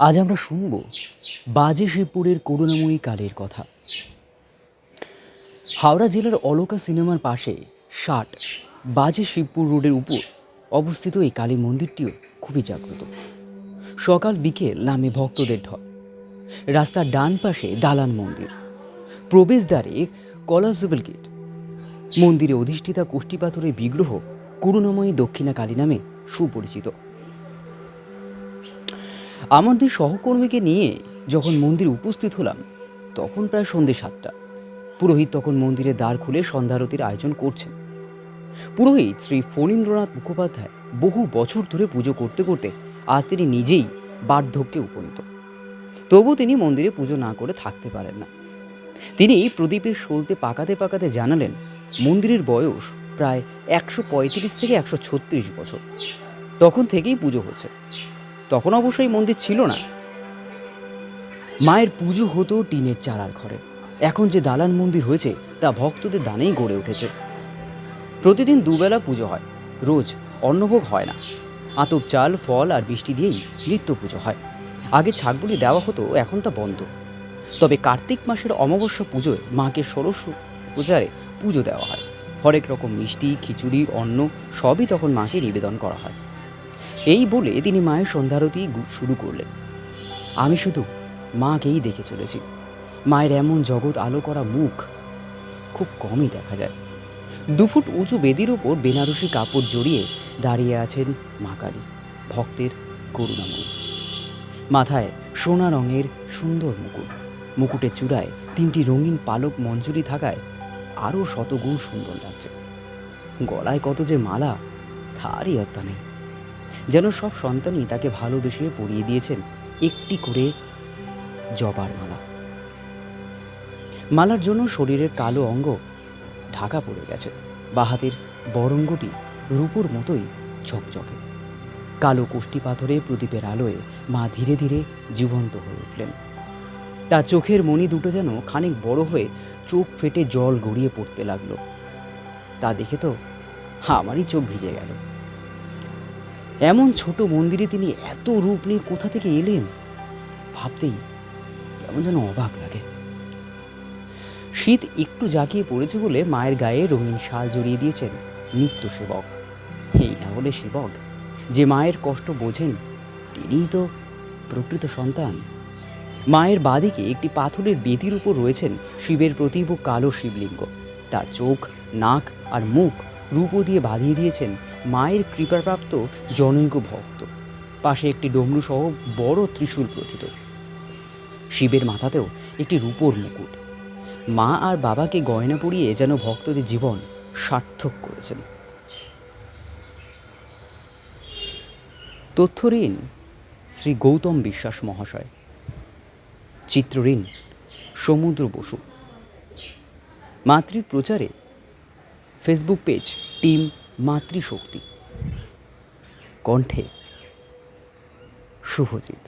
আজ আমরা শুনব বাজে শিবপুরের করুণাময়ী কালের কথা। হাওড়া জেলার অলকা সিনেমার পাশে ষাট বাজে শিবপুর রোডের উপর অবস্থিত এই কালী মন্দিরটিও খুবই জাগ্রত। সকাল বিকেল নামে ভক্তদের ঢল। রাস্তার ডান পাশে দালান মন্দির। প্রবেশদ্বারে কলাপসিবল গেট। মন্দিরে অধিষ্ঠিতা কোষ্ঠী পাথরের বিগ্রহ করুণাময়ী দক্ষিণা কালী নামে সুপরিচিত। আমাদের সহকর্মীকে নিয়ে যখন মন্দিরে উপস্থিত হলাম, তখন প্রায় সন্ধে সাতটা। পুরোহিত তখন মন্দিরের দ্বার খুলে সন্ধ্যারতির আয়োজন করছেন। পুরোহিত শ্রী ফণীন্দ্রনাথ মুখোপাধ্যায় বহু বছর ধরে পুজো করতে করতে আজ তিনি নিজেই বার্ধক্যে উপনীত। তবু তিনি মন্দিরে পুজো না করে থাকতে পারেন না। তিনি প্রদীপের সলতে পাকাতে পাকাতে জানালেন, মন্দিরের বয়স প্রায় একশো পঁয়ত্রিশ থেকে একশো ছত্রিশ বছর। তখন থেকেই পুজো হচ্ছে। তখন অবশ্যই মন্দির ছিল না। মায়ের পুজো হতো টিনের চালার ঘরে। এখন যে দালান মন্দির হয়েছে, তা ভক্তদের দানেই গড়ে উঠেছে। প্রতিদিন দুবেলা পুজো হয়। রোজ অন্নভোগ হয় না। আতপ চাল, ফল আর বৃষ্টি দিয়েই নিত্য পুজো হয়। আগে ছাগবলি দেওয়া হতো, এখন তা বন্ধ। তবে কার্তিক মাসের অমাবস্যা পুজোয় মাকে ষোড়শ পূজারে পুজো দেওয়া হয়। হরেক রকম মিষ্টি, খিচুড়ি, অন্ন সবই তখন মাকে নিবেদন করা হয়। এই বলে তিনি মায়ের সন্ধ্যারতি শুরু করলেন। আমি শুধু মাকেই দেখে চলেছি। মায়ের এমন জগৎ আলো করা মুখ খুব কমই দেখা যায়। দুফুট উঁচু বেদির ওপর বেনারসি কাপড় জড়িয়ে দাঁড়িয়ে আছেন মা কালী, ভক্তের করুণাময়ী। মাথায় সোনা রঙের সুন্দর মুকুট। মুকুটের চূড়ায় তিনটি রঙিন পালক মঞ্জুরি থাকায় আরও শতগুণ সুন্দর লাগছে। গলায় কত যে মালা, তারই অত্যা নেই। যেন সব সন্তানই তাকে ভালোবেসে পরিয়ে দিয়েছেন একটি করে জবার মালা। মালার জন্য শরীরের কালো অঙ্গ ঢাকা পড়ে গেছে। বাহাতের বরঙ্গটি রূপোর মতোই ঝকঝকে। কালো কুষ্টি পাথরে প্রদীপের আলোয় মা ধীরে ধীরে জীবন্ত হয়ে উঠলেন। তার চোখের মণি দুটো যেন খানিক বড় হয়ে চোখ ফেটে জল গড়িয়ে পড়তে লাগল। তা দেখে তো আমারই চোখ ভিজে গেল। এমন ছোট মন্দিরে তিনি এত রূপ নিয়ে কোথা থেকে এলেন? ভাবতেই কেমন যেন অবাক লাগে। শীত একটু জাঁকিয়ে পড়েছে বলে মায়ের গায়ে রঙিন শাল জড়িয়ে দিয়েছেন নিত্য সেবক। এই না হলে সেবক, যে মায়ের কষ্ট বোঝেন, তিনিই তো প্রকৃত সন্তান। মায়ের বাদিকে একটি পাথরের বেদির উপর রয়েছেন শিবের প্রতিভ কালো শিবলিঙ্গ। তার চোখ, নাক আর মুখ রূপ দিয়ে বাঁধিয়ে দিয়েছেন মায়ের কৃপাপ্রাপ্ত জনৈক ভক্ত। পাশে একটি ডমরু সহ বড় ত্রিশূল প্রথিত। শিবের মাথাতেও একটি রূপোর মুকুট। মা আর বাবাকে গয়না পরিয়ে যেন ভক্তদের জীবন সার্থক করেছেন। তথ্য ঋণ, শ্রী গৌতম বিশ্বাস মহাশয়। চিত্র ঋণ, সমুদ্র বসু। মাতৃ প্রচারে ফেসবুক পেজ টিম মাতৃশক্তি কণ্ঠে শুভজিৎ।